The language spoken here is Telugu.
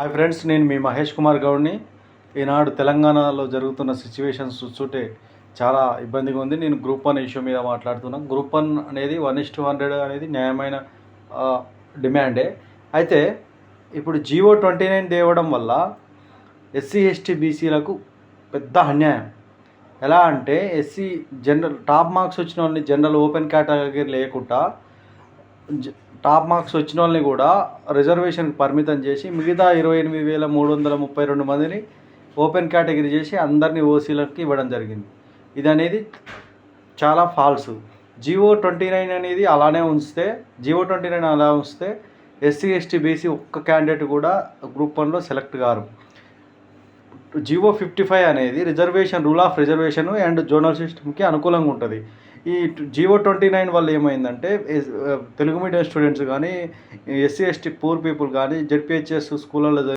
హాయ్ ఫ్రెండ్స్ నేను మీ మహేష్ కుమార్ గౌడ్ని. ఈనాడు తెలంగాణలో జరుగుతున్న సిచ్యువేషన్స్ చూస్తుంటే చాలా ఇబ్బందిగా ఉంది. నేను గ్రూప్ వన్ ఇష్యూ మీద మాట్లాడుతున్నాను గ్రూప్ వన్ అనేది వన్ ఇస్ టూ హండ్రెడ్ అనేది న్యాయమైన డిమాండే అయితే ఇప్పుడు జియో ట్వంటీ నైన్ తేవడం వల్ల ఎస్సీ ఎస్టీ బీసీలకు పెద్ద అన్యాయం. ఎలా అంటే ఎస్సీ జనరల్ టాప్ మార్క్స్ వచ్చిన వాళ్ళని జనరల్ ఓపెన్ కేటగిరీ లేకుండా టాప్ మార్క్స్ వచ్చిన వాళ్ళని కూడా రిజర్వేషన్కి పరిమితం చేసి మిగతా ఇరవై ఎనిమిది వేల మూడు వందల ముప్పై రెండు మందిని ఓపెన్ కేటగిరీ చేసి అందరినీ ఓసీలకి ఇవ్వడం జరిగింది. ఇది అనేది చాలా ఫాల్స్. జివో ట్వంటీ నైన్ అనేది అలానే ఉంచితే జియో ట్వంటీ నైన్ అలా ఉంచితే ఎస్సీ ఎస్టీ బీసీ ఒక్క క్యాండిడేట్ కూడా గ్రూప్ వన్లో సెలెక్ట్ కారు. జివో ఫిఫ్టీ ఫైవ్ అనేది reservation rule of reservation and zonal సిస్టమ్కి అనుకూలంగా ఉంటుంది. ఈ జివో ట్వంటీ నైన్ వల్ల ఏమైందంటే తెలుగు మీడియం స్టూడెంట్స్ కానీ ఎస్సీ ఎస్టీ పూర్ పీపుల్ కానీ జెడ్పిహెచ్ఎస్ స్కూళ్ళలో